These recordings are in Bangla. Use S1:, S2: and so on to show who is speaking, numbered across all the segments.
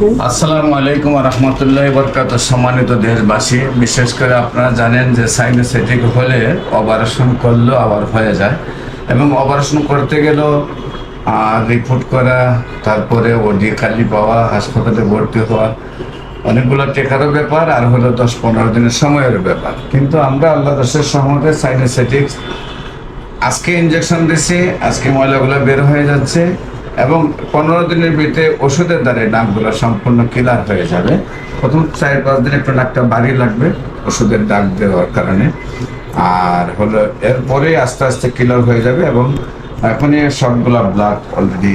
S1: আসসালামু আলাইকুম রহমতুল্লাহ বরকাত সম্মানিত দেশবাসী, বিশেষ করে আপনারা জানেন যে সাইনোসেটিক হলে অপারেশন করলেও আবার হয়ে যায় এবং অপারেশন করতে গেলেও রিপোর্ট করা, তারপরে ওডি খালি পাওয়া, হাসপাতালে ভর্তি হওয়া, অনেকগুলো টেকারও ব্যাপার, আর হলো দশ পনেরো দিনের সময়ের ব্যাপার। কিন্তু আমরা আল্লাহ দশের সহমতে সাইনোসেটিক্স আজকে ইনজেকশন দিছি, আজকে ময়লাগুলো বের হয়ে যাচ্ছে। এবং পনেরো দিনের ভিতরে ওষুধের দ্বারা নাকগুলো সম্পূর্ণ ক্লিয়ার হয়ে যাবে। প্রথম চার পাঁচ দিন একটু নাকটা লাগবে, ওষুধের ডাক দেওয়ার কারণে। আর হলো এরপরে আস্তে আস্তে ক্লিয়ার হয়ে যাবে এবং এখনই সবগুলা ব্লাড অলরেডি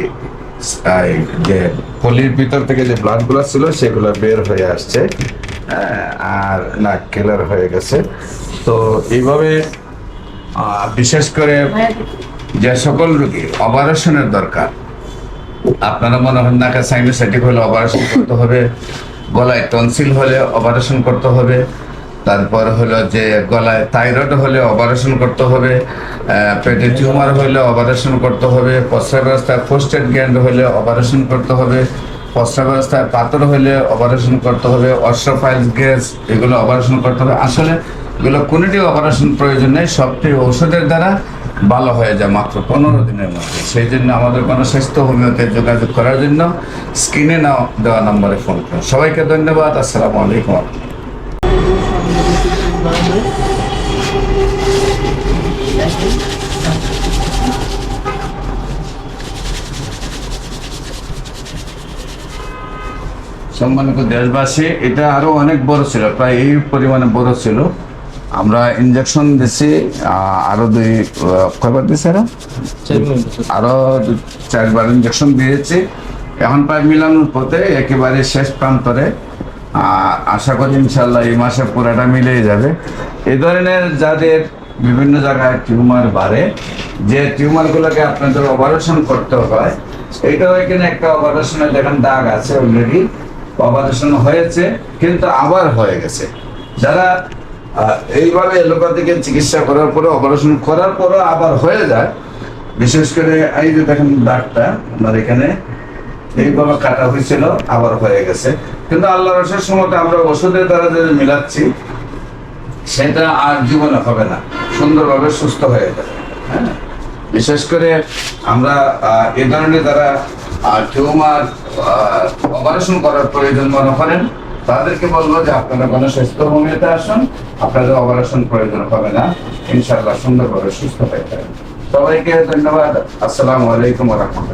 S1: যে পলির ভিতর থেকে যে ব্লাডগুলো ছিল, সেগুলো বের হয়ে আসছে। আর নাক ক্লিয়ার হয়ে গেছে। তো এইভাবে বিশেষ করে যে সকল রোগী, অপারেশনের দরকার আপনারা মনে হয় নাকা সাইনোসাইটিক হলে অপারেশন করতে হবে, গলায় টনসিল হলে অপারেশন করতে হবে, তারপর হলো যে গলায় থাইরয়েড হলে অপারেশন করতে হবে পেটে টিউমার হলে অপারেশন করতে হবে প্রস্রাব ব্যবস্থায় ফোস্টেড গ্যান্ড হলে অপারেশন করতে হবে প্রস্রাব ব্যবস্থায় পাথর হলে অপারেশন করতে হবে অস্ট্রোফাইলস গ্যাস এগুলো অপারেশন করতে হবে। আসলে এগুলো কোনোটি অপারেশন প্রয়োজন নেই, সবটি ঔষধের দ্বারা ভালো হয়ে যায় মাত্র পনেরো দিনের মধ্যে। সেই জন্য আমাদের গণস্বাস্থ্য হোমিওতে যোগাযোগ করার জন্য স্ক্রিনে নাও দেওয়া নম্বরে ফোন করুন। সবাইকে ধন্যবাদ, আসসালামু আলাইকুম সম্মানিত দেশবাসী, এটা আরও অনেক বড় ছিল, প্রায় এই পরিমাণে বড় ছিল। আমরা ইনজেকশন দিছি আরও দুই কয়বার দিছে আরও দু- চারবার ইনজেকশন দিয়েছি। এখন প্রায় মিলানোর পথে একেবারে শেষ প্রান্তরে আশা করি ইনশাল্লাহ এই মাসে পুরাটা মিলেই যাবে। এ ধরনের যাদের বিভিন্ন জায়গায় টিউমার বাড়ে যে টিউমারগুলোকে আপনাদের অপারেশন করতে হয় এইটাও এখানে একটা অপারেশনের দেখেন দাগ আছে অলরেডি অপারেশন হয়েছে কিন্তু আবার হয়ে গেছে। যারা এইভাবে এলোপাতিকে চিকিৎসা করার পরে অপারেশন করার পরও আবার হয়ে যায়। বিশেষ করে এই যে দেখেন দাগটা, আপনার এখানে, এইভাবে কাটা হয়েছিল, আবার হয়ে গেছে। কিন্তু আল্লাহ রসের সময় আমরা ওষুধের দ্বারা যে মিলাচ্ছি, সেটা আর জীবনে হবে না। সুন্দরভাবে সুস্থ হয়ে যাবে। হ্যাঁ? বিশেষ করে আমরা এ ধরনের যারা টিউমার অপারেশন করার প্রয়োজন মনে করেন তাদেরকে বলব যে আপনারা কোনো স্বাস্থ্য হোমিওতে আসুন, আপনাদের অপারেশন প্রয়োজন হবে না। ইনশাল্লাহ সুন্দরভাবে সুস্থ হয়ে যাবেন সবাইকে ধন্যবাদ। আসসালামু আলাইকুম রহমতুল্লাহ।